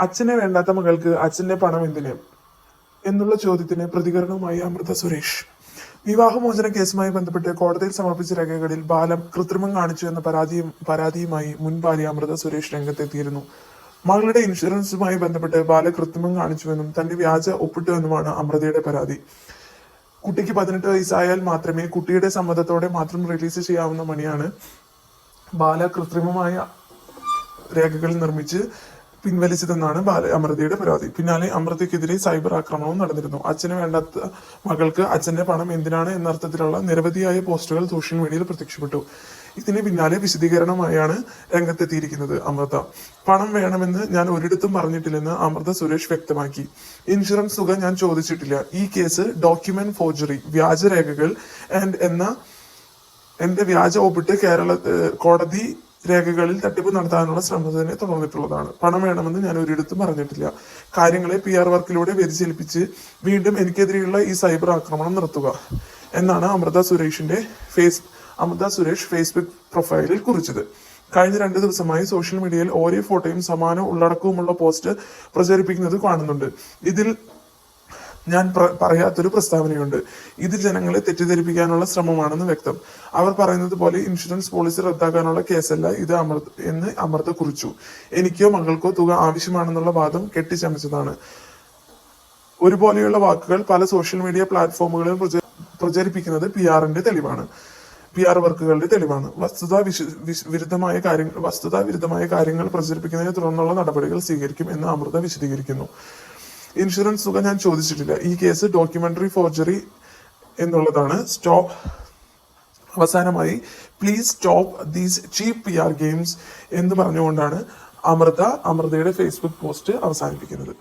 അച്ഛനെ വേണ്ടാത്ത മകൾക്ക് അച്ഛന്റെ പണം എന്തിന്? എന്നുള്ള ചോദ്യത്തിന് പ്രതികരണവുമായി അമൃത സുരേഷ്. വിവാഹമോചന കേസുമായി ബന്ധപ്പെട്ട് കോടതിയിൽ സമർപ്പിച്ച രേഖകളിൽ ബാലം കൃത്രിമം കാണിച്ചു എന്ന പരാതിയും പരാതിയുമായി മുൻ ഭാര്യ അമൃത സുരേഷ് രംഗത്തെത്തിയിരുന്നു. മകളുടെ ഇൻഷുറൻസുമായി ബന്ധപ്പെട്ട് ബാല കൃത്രിമം കാണിച്ചുവെന്നും തന്റെ വ്യാജ ഒപ്പിട്ടുവെന്നുമാണ് അമൃതയുടെ പരാതി. കുട്ടിക്ക് പതിനെട്ട് വയസ്സായാൽ മാത്രമേ കുട്ടിയുടെ സമ്മതത്തോടെ മാത്രം റിലീസ് ചെയ്യാവുന്ന മണിയാണ് ബാല കൃത്രിമമായ രേഖകൾ നിർമ്മിച്ച് പിൻവലിച്ചതെന്നാണ് ബാല അമൃതയുടെ പരാതി. പിന്നാലെ അമൃതയ്ക്കെതിരെ സൈബർ ആക്രമണവും നടന്നിരുന്നു. അച്ഛന് വേണ്ടാത്ത മകൾക്ക് അച്ഛന്റെ പണം എന്തിനാണ് എന്നർത്ഥത്തിലുള്ള നിരവധിയായ പോസ്റ്റുകൾ സോഷ്യൽ മീഡിയയിൽ പ്രത്യക്ഷപ്പെട്ടു. ഇതിന് പിന്നാലെ വിശദീകരണമായാണ് രംഗത്തെത്തിയിരിക്കുന്നത് അമൃത. പണം വേണമെന്ന് ഞാൻ ഒരിടത്തും പറഞ്ഞിട്ടില്ലെന്ന് അമൃത സുരേഷ് വ്യക്തമാക്കി. ഇൻഷുറൻസ് തുക ഞാൻ ചോദിച്ചിട്ടില്ല. ഈ കേസ് ഡോക്യുമെന്റ് ഫോർജറി വ്യാജരേഖകൾ ആൻഡ് എന്ന എന്റെ വ്യാജ ഒപ്പിട്ട് കേരള കോടതി രേഖകളിൽ തട്ടിപ്പ് നടത്താനുള്ള ശ്രമത്തിനെ തുടർന്നിട്ടുള്ളതാണ്. പണം വേണമെന്ന് ഞാൻ ഒരിടത്തും പറഞ്ഞിട്ടില്ല. കാര്യങ്ങളെ പി ആർ വർക്കിലൂടെ വ്യതിചലിപ്പിച്ച് വീണ്ടും എനിക്കെതിരെയുള്ള ഈ സൈബർ ആക്രമണം നടത്തുക എന്നാണ് അമൃത സുരേഷിന്റെ ഫേസ് അമൃത സുരേഷ് ഫേസ്ബുക്ക് പ്രൊഫൈലിൽ കുറിച്ചത്. കഴിഞ്ഞ രണ്ട് ദിവസമായി സോഷ്യൽ മീഡിയയിൽ ഓരോ ഫോട്ടോയും സമാന ഉള്ളടക്കവുമുള്ള പോസ്റ്റ് പ്രചരിപ്പിക്കുന്നത് കാണുന്നുണ്ട്. ഇതിൽ ഞാൻ പറയാത്തൊരു പ്രസ്താവനയുണ്ട്. ഇത് ജനങ്ങളെ തെറ്റിദ്ധരിപ്പിക്കാനുള്ള ശ്രമമാണെന്ന് വ്യക്തം. അവർ പറയുന്നത് പോലെ ഇൻഷുറൻസ് പോളിസി റദ്ദാക്കാനുള്ള കേസല്ല ഇത് അമൃത് എന്ന് അമൃത കുറിച്ചു. എനിക്കോ മകൾക്കോ തുക ആവശ്യമാണെന്നുള്ള വാദം കെട്ടിച്ചമച്ചതാണ്. ഒരുപോലെയുള്ള വാക്കുകൾ പല സോഷ്യൽ മീഡിയ പ്ലാറ്റ്ഫോമുകളിലും പ്രചരിപ്പിക്കുന്നത് പി ആറിന്റെ തെളിവാണ്. പി ആർ വർക്കുകളുടെ തെളിവാണ്. വസ്തുതാ വിരുദ്ധമായ കാര്യങ്ങൾ വസ്തുതാ വിരുദ്ധമായ കാര്യങ്ങൾ പ്രചരിപ്പിക്കുന്നതിനെ തുടർന്നുള്ള നടപടികൾ സ്വീകരിക്കും എന്ന് അമൃത വിശദീകരിക്കുന്നു. ഇൻഷുറൻസ് തുക ഞാൻ ചോദിച്ചിട്ടില്ല. ഈ കേസ് ഡോക്യുമെന്ററി ഫോർജറി എന്നുള്ളതാണ്. സ്റ്റോപ്പ് അവസാനമായി please stop these cheap P R games എന്ന് പറഞ്ഞുകൊണ്ടാണ് അമൃത അമൃതയുടെ ഫേസ്ബുക്ക് പോസ്റ്റ് അവസാനിപ്പിക്കുന്നത്.